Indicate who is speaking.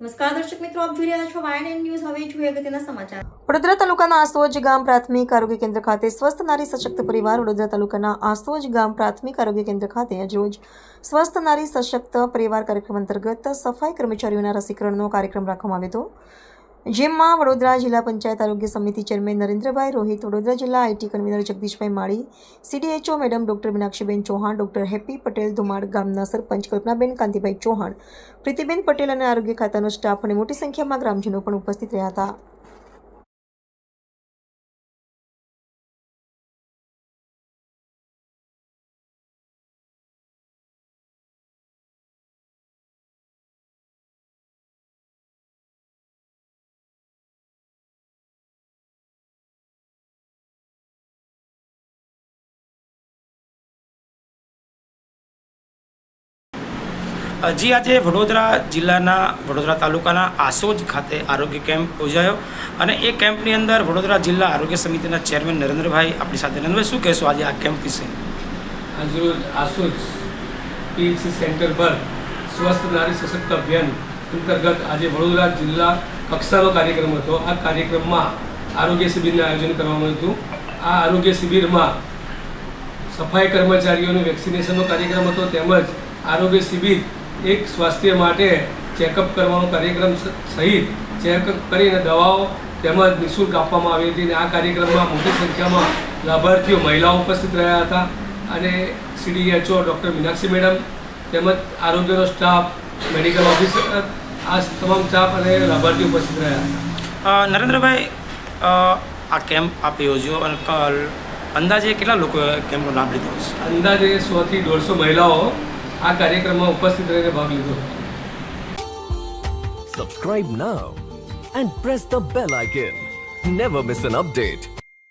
Speaker 1: નમસ્કાર દર્શક મિત્રો, આપ જોઈ રહ્યા છો વાયન ન્યૂઝ હવે જોઈએ અગત્યના સમાચાર.
Speaker 2: વડોદરા તાલુકાના આસોજ ગામ પ્રાથમિક આરોગ્ય કેન્દ્ર ખાતે સ્વસ્થ નારી સશક્ત પરિવાર વડોદરા તાલુકાના આસોજ ગામ પ્રાથમિક આરોગ્ય કેન્દ્ર ખાતે આજરોજ સ્વસ્થ નારી સશક્ત પરિવાર કાર્યક્રમ અંતર્ગત સફાઈ કર્મચારીઓના રસીકરણનો કાર્યક્રમ રાખવામાં આવ્યો હતો. જેમાં વડોદરા જિલ્લા પંચાયત આરોગ્ય સમિતિ ચેરમેન નરેન્દ્રભાઈ રોહિત, વડોદરા જિલ્લા આઈટી કન્વીનર જગદીશભાઈ માળી, સીડીએચઓ મેડમ ડોક્ટર મીનાક્ષીબેન ચૌહાણ, ડોક્ટર હેપી પટેલ ધુમાડ ગામના સરપંચ કલ્પનાબેન કાંતિભાઈ ચૌહાણ, પ્રીતિબેન પટેલ અને આરોગ્ય ખાતાનો સ્ટાફ અને મોટી સંખ્યામાં ગ્રામજનો પણ ઉપસ્થિત રહ્યા હતા.
Speaker 3: હજી આજે વડોદરા જિલ્લાના વડોદરા તાલુકાના આસોજ ખાતે આરોગ્ય કેમ્પ યોજાયો અને એ કેમ્પની અંદર વડોદરા જિલ્લા આરોગ્ય સમિતિના ચેરમેન નરેન્દ્રભાઈ આપણી સાથે. નરેન્દ્રભાઈ, શું કહેશો આજે આ કેમ્પ વિશે?
Speaker 4: આજરોજ આસોજ પીએચસી સેન્ટર પર સ્વસ્થ નારી સશક્ત અભિયાન અંતર્ગત આજે વડોદરા જિલ્લા કક્ષાનો કાર્યક્રમ હતો. આ કાર્યક્રમમાં આરોગ્ય શિબિરનું આયોજન કરવામાં હતું. આ આરોગ્ય શિબિરમાં સફાઈ કર્મચારીઓનું વેક્સિનેશનનો કાર્યક્રમ હતો. તેમજ આરોગ્ય શિબિર એક સ્વાસ્થ્ય માટે ચેકઅપ કરવાનો કાર્યક્રમ સહિત ચેકઅપ કરીને દવાઓ તેમજ નિઃશુલ્ક આપવામાં આવી હતી અને આ કાર્યક્રમમાં મોટી સંખ્યામાં લાભાર્થીઓ મહિલાઓ ઉપસ્થિત રહ્યા હતા અને સીડીએચઓ ડૉક્ટર મીનાક્ષી મેડમ તેમજ આરોગ્યનો સ્ટાફ મેડિકલ ઓફિસર આ તમામ સ્ટાફ અને લાભાર્થીઓ ઉપસ્થિત રહ્યા હતા.
Speaker 3: નરેન્દ્રભાઈ આ કેમ્પ આપ યોજ્યો અને અંદાજે કેટલા લોકોએ કેમ્પનો લાભ લીધો
Speaker 4: અંદાજે સોથી દોઢસો મહિલાઓ આ કાર્યક્રમમાં ઉપસ્થિત રહીને ભાગ લીધો
Speaker 5: Subscribe now and press the bell icon. Never miss an update.